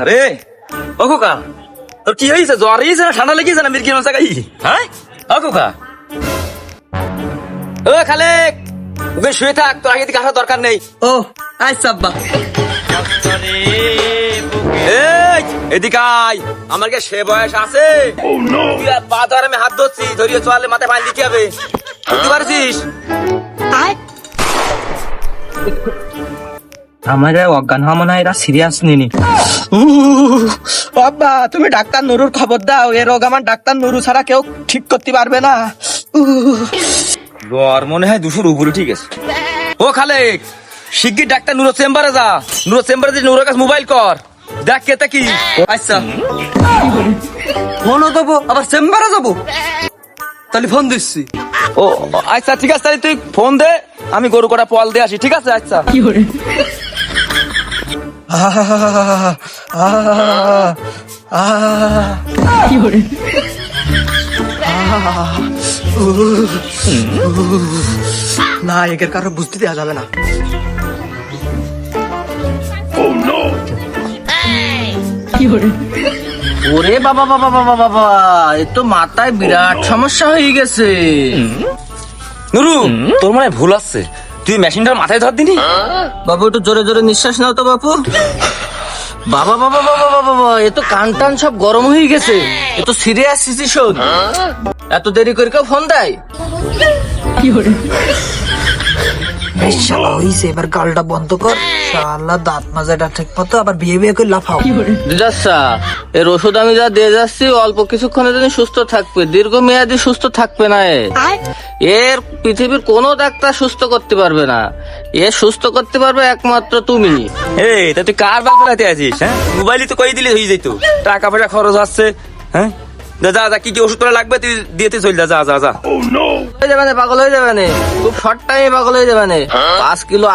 আরে ও খোকা তোর কি হয়েছে জ্বর হয়েছে না ঠান্ডা লেগেছে না মির্কি মশা গাই হ্যাঁ ও খোকা ও খালেক ওকে শুয়ে থাক তোর আগে দিকে আসার দরকার নেই। ও আচ্ছা আব্বা এদিকে আয় আমার কি সে বয়স আছে? তুই আর পা ধরে আমি হাত ধরছি ধরিয়ে চলে মাথায় পানি দিতে হবে। বুঝতে পারছিস? আমার অজ্ঞান হওয়া মনে হয় এরা সিরিয়াস নিনি। বাবা তুমি ডাক্তার নুরুর খবর দাও এ রোগ আমার ডাক্তার নুরু ছাড়া কেউ ঠিক করতে পারবে না। জ্বর মনে হয় দুশোর উপরে ঠিক আছে। ও খালেক শিগগির ডাক্তার নুরো চেম্বারে যা। নুরো চেম্বারে যে নুরোর কাছে মোবাইল কর। দেখ কে কি। আচ্ছা। ফোনও দেবো আবার চেম্বারে যাব তাহলে ফোন দিচ্ছি। ও আচ্ছা ঠিক আছে তাহলে তুই ফোন দে আমি গরু কটা পল দিয়ে আসি ঠিক আছে আচ্ছা। না একের কারও বুঝতে দেওয়া যাবে না। ওরে বাবা বাবা বাবা বাবা এ তো মাথায় বিরাট সমস্যা হয়ে গেছে। নুরু তোর মনে হয় ভুল আছে তুই মেশিনটার মাথায় ধর দিনি। বাবু একটু জোরে জোরে নিঃশ্বাস নাও তো বাপু। বাবা বাবা বাবা বাবা বাবা এ তো কান টান সব গরম হয়ে গেছে। এ তো সিরিয়াস সিচুয়েশন এত দেরি করে কেউ ফোন দেয়? এই শালা হইছে এবার গালটা বন্ধ কর। শালা দাঁত মাজাটা ঠিক মতো আবার বিয়ে বিয়ে করে লাফাও। দিদাসা এর ওষুধ আমি যা দিয়ে যাচ্ছি অল্প কিছুক্ষণের জন্য সুস্থ থাকবে। দীর্ঘ মেয়াদি সুস্থ থাকবে না এ। এর পৃথিবীর কোনো ডাক্তার সুস্থ করতে পারবে না। এ সুস্থ করতে পারবে একমাত্র তুমি। এই তা তুই কার বাল আছিস হ্যাঁ? মোবাইলই তো কই দিলে হয়ে যেত টাকা পয়সা খরচ হচ্ছে হ্যাঁ? যা যা যা কি কি ওষুধ তোরা লাগবে তুই দিয়েতে চল যা যা যা। যা হয়ে যাবে না পাগল হয়ে যাবে না। খুব শর্ট টাইমে পাগল হয়ে যাবে না। পাঁচ কিলো